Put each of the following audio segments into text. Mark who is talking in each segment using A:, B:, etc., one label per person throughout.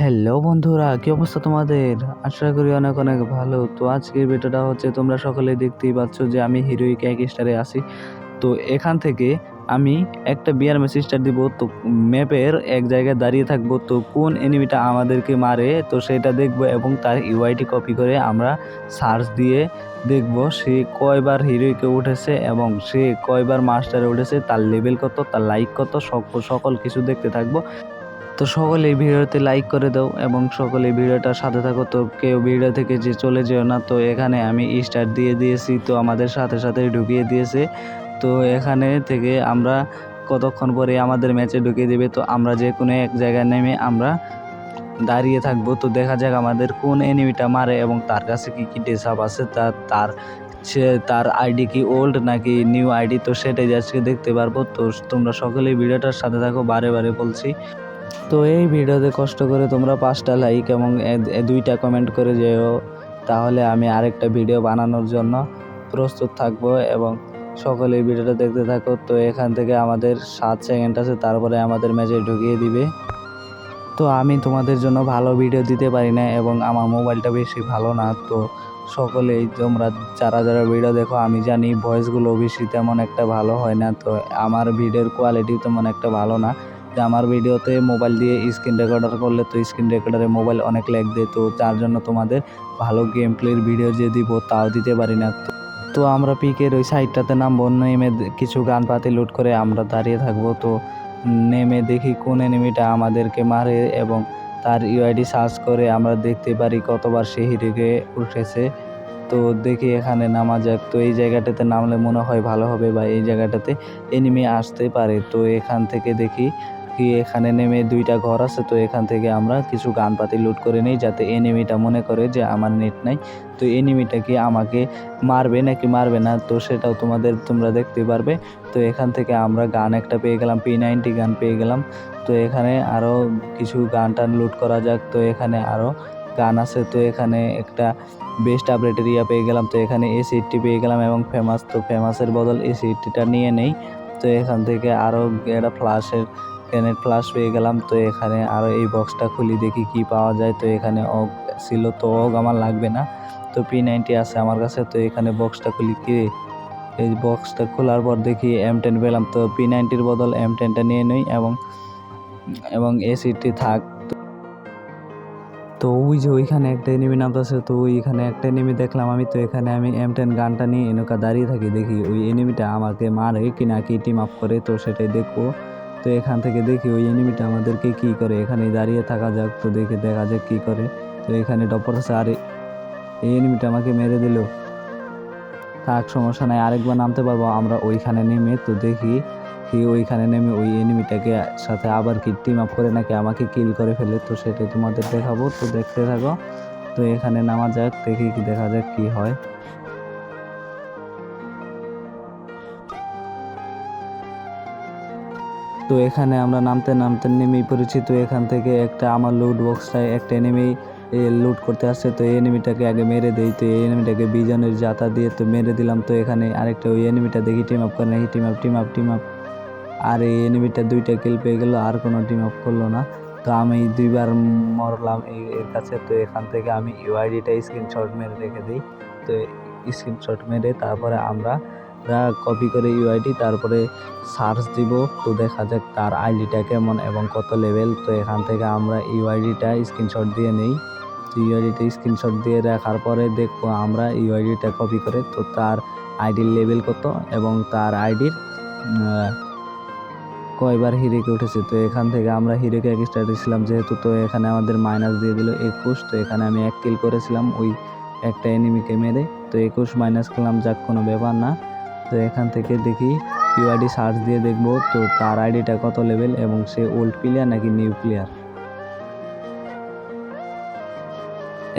A: Hello বন্ধুরা, কি অবস্থা তোমাদের? আশা করি অনেক অনেক ভালো। তো আজকের ভিডিওটা হচ্ছে, তোমরা সকলে দেখতেই পাচ্ছ যে আমি হিরোইক এক স্টারে আছি। তো এখান থেকে আমি একটা বিয়ার স্টার দিব। তো ম্যাপের এক জায়গায় দাঁড়িয়ে থাকব। তো কোন এনিমিটা আমাদেরকে মারে, তো সেটা দেখব এবং তার ইউআইটি কপি করে আমরা সার্চ দিয়ে দেখব সে কয়বার হিরোইকে উঠেছে এবং সে কয়বার মাস্টারে উঠেছে, তার লেভেল কত, তার লাইক কত সকল কিছু দেখতে থাকব। তো সকলে ভিডিওতে লাইক করে দাও এবং সকলে ভিডিওটার সাথে থাকো। তো কেউ ভিডিও থেকে যে চলে যেও না, তো এখানে আমি স্টার দিয়ে দিয়েছি, তো আমাদের সাথে সাথে ঢুকিয়ে দিয়েছে। তো এখানে থেকে আমরা কতক্ষণ পরে আমাদের ম্যাচে ঢুকিয়ে দেবে, তো আমরা যে কোনো এক জায়গায় নেমে আমরা দাঁড়িয়ে থাকব। তো দেখা যাক আমাদের কোন এনিমিটা মারে এবং তার কাছে কি কি ডেসাপ আছে, তা তার সে তার আইডি কি ওল্ড নাকি নিউ আইডি তো সেটাই আজকে দেখতে পারব। তো তোমরা সকলেই ভিডিওটার সাথে থাকো, বারে বারে বলছি। তো এই ভিডিওতে কষ্ট করে তোমরা পাঁচটা লাইক এবং দুইটা কমেন্ট করে যেও। তাহলে আমি আরেকটা ভিডিও বানানোর জন্য প্রস্তুত থাকব এবং সকলে এই ভিডিওটা দেখতে থাকো। তো এখান থেকে আমাদের সাত সেকেন্ড আছে, তারপরে আমাদের ম্যাচে ঢুকিয়ে দিবে। তো আমি তোমাদের জন্য ভালো ভিডিও দিতে পারি না এবং আমার মোবাইলটা বেশি ভালো না। তো সকলেই তোমরা যারা যারা ভিডিও দেখো, আমি জানি ভয়েসগুলো বেশি তেমন একটা ভালো হয় না। তো আমার ভিডিওর কোয়ালিটি তেমন একটা ভালো না। যে আমার ভিডিওতে মোবাইল দিয়ে স্ক্রিন রেকর্ডার করলে তো স্ক্রিন রেকর্ডারে মোবাইল অনেক ল্যাগ দেয়, তো তার জন্য তোমাদের ভালো গেম প্লের ভিডিও যে দিব তাও দিতে পারি না। তো- আমরা পিকের ওই সাইডটাতে নামবো, নেমে কিছু গান পাতি লুট করে আমরা দাঁড়িয়ে থাকব, তো নেমে দেখি কোন এনিমিটা আমাদেরকে মারে এবং তার ইউআইডি সার্চ করে আমরা দেখতে পারি কতবার সে হিরোকে উঠেছে। তো দেখি এখানে নামা যাক, তো এই জায়গাটাতে নামলে মনে হয় ভালো হবে বা এই জায়গাটাতে এনিমি আসতে পারে, তো এখান থেকে দেখি কি এখানে নেমে দুইটা ঘর আছে, তো এখান থেকে আমরা কিছু গানপাতি লুট করে নিই যাতে এনিমিটা মনে করে যে আমার নেট নাই। তো এনিমিটা কি আমাকে মারবে নাকি মারবে না, তো সেটাও তোমাদের, তোমরা দেখতে পারবে। তো এখান থেকে আমরা গান একটা পেয়ে গেলাম পি নাইনটি গান পেয়ে গেলাম। তো এখানে আরও কিছু গান টান লুট করা যাক, তো এখানে আরও গান আছে। তো এখানে একটা বেস্ট আপডেটের ইয়া পেয়ে গেলাম, তো এখানে এস এইটটি পেয়ে গেলাম এবং ফেমাস তো ফেমাসের বদল এস এইটটিটা নিয়ে নেই। তো এখান থেকে আরও একটা ফ্লাশের গ্রেনেড ফ্লাশ পেয়ে গেলাম, তো এখানে আরও এই বক্সটা খুলি, দেখি কি পাওয়া যায়। তো এখানে অগ ছিল, তো অগ আমার লাগবে না। তো পি নাইনটি আছে আমার কাছে, তো এখানে বক্সটা খুলি, কি এই বক্সটা খোলার পর দেখি এম টেন পেলাম, তো পি নাইনটির বদল এম টেনটা নিয়ে নিই এবং এবং এসিটি থাক। তো ওই যে ওইখানে একটা এনিমি নামতেছে তো ওইখানে একটা এনিমি দেখলাম আমি, তো এখানে আমি এম টেন গানটা নিয়ে এনকা দাঁড়িয়ে থাকি, দেখি ওই এনিমিটা আমাকে মারে কি না কি টিম আপ করে, তো সেটাই দেখব। তো এখান থেকে দেখি ওই এনিমিটা আমাদেরকে কি করে? এখানে দাঁড়িয়ে থাকা যাক, তো দেখে দেখা যাক কি করে। তো এখানে টপর আছে, আরে, এই এনিমিটা আমাকে মেরে দিল। থাক, সমস্যা নাই, আরেকবার নামতে পারব, আমরা ওইখানে নেমে তো দেখি কি ওইখানে নেমে ওই এনিমিটাকে সাথে আবার কি টিম আপ করে নাকি আমাকে কিল করে ফেলে, তো সেটাই তোমাদের দেখাবো, তো দেখতে থাকো। তো এখানে নামা যাক, দেখি কি দেখা যাক কি হয়। তো এখানে আমরা নামতে নামতে নেমেই পড়েছি। তো এখান থেকে একটা আমার লুট বক্সটায় একটা এনিমি লুট করতে আসছে। তো এই এনিমিটাকে আগে মেরে দেই। তো এই এনিমিটাকে বিজনের জাতা দিয়ে তো মেরে দিলাম। তো এখানে আরেকটা ওই এনিমিটা দেখি টিম আপ করে নাকি team up team up team up আর এই এনিমিটা দুইটা কিল পেয়ে গেলো, আর কোনো টিম আপ করল না। তো আমি দুইবার মরলাম এর কাছে। তো এখান থেকে আমি ইউআইডিটা স্ক্রিনশট মেরে রেখে দিই। তো স্ক্রিনশট মেরে তারপরে আমরা কপি করে ইউআইডি তারপরে সার্চ দিব। তো দেখা যাক তার আইডিটা কেমন এবং কত লেভেল তো এখান থেকে আমরা ইউআইডিটা স্ক্রিনশট দিয়ে নেই। তো ইউআইডিটা স্ক্রিনশট দিয়ে রাখার পরে দেখব আমরা ইউআইডিটা কপি করে, তো তার আইডির লেভেল কত এবং তার আইডির কয়বার হিরেকে উঠেছে। তো এখান থেকে আমরা হিরেকে এক স্টার দিয়েছিলাম যেহেতু তো এখানে আমাদের মাইনাস দিয়ে দিল একুশ। তো এখানে আমি এক কিল করেছিলাম, ওই একটা এনিমিকে মেরে। তো একুশ মাইনাস করলাম যাক কোনো ব্যাপার না। তো এখান থেকে দেখি ইউআইডি সার্চ দিয়ে দেখব। তো তার আইডিটা কত লেভেল এবং সে ওল্ড প্লেয়ার নাকি নিউ প্লেয়ার?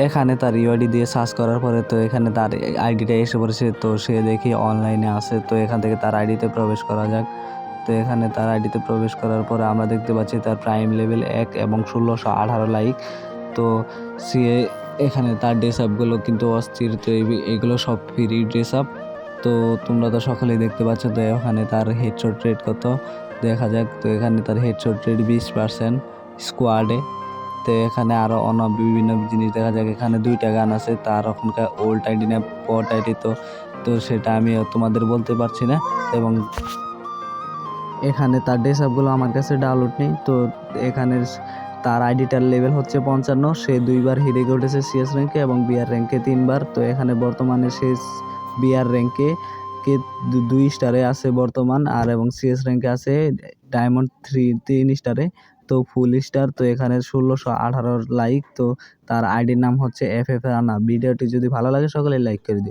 A: এখানে তার ইউআইডি দিয়ে সার্চ করার পরে তো এখানে তার আইডিটা এসে পড়েছে। তো সে দেখি অনলাইনে আছে। তো এখান থেকে তার আইডিতে প্রবেশ করা যাক। তো এখানে তার আইডিতে প্রবেশ করার পরে আমরা দেখতে পাচ্ছি তার প্রাইম লেভেল এক এবং ষোলোশো আঠারো লাইক। তো সে এখানে তার ড্রেস আপগুলো কিন্তু অস্থির। তো এগুলো সব ফ্রি ড্রেস আপ। তো তোমরা তো সকলেই দেখতে পাচ্ছ তো এখানে তার হেডশট রেট কত? দেখা যাক, তো এখানে তার হেডশট রেট বিশ পার্সেন্ট স্কোয়াডে তো এখানে আরও অন্য বিভিন্ন জিনিস দেখা যাক, এখানে দুইটা গান আছে, তার ওখানকার ওল্ড আইডি না পট আইডি তো তো সেটা আমি তোমাদের বলতে পারছি না। এবং এখানে তার ড্রেসআপগুলো আমার কাছে ডাউনলোড নেই, তো এখানে তার আইডিটার লেভেল হচ্ছে পঞ্চান্ন, সে দুইবার হিরেকে উঠেছে সিএস র্যাঙ্কে এবং বিআর র্যাঙ্কে তিনবার, তো এখানে বর্তমানে সে বিআর র্যাঙ্কে কে দুই স্টারে আছে বর্তমান আর এবং সিএস র্যাঙ্কে আছে ডায়মন্ড থ্রি, তিন স্টারে। তো ফুল স্টার, তো এখানে ষোলোশো আঠারো লাইক, তো তার আইডির নাম হচ্ছে এফ এফ রানা। ভিডিওটি যদি ভালো লাগে, সকলে লাইক করে দিন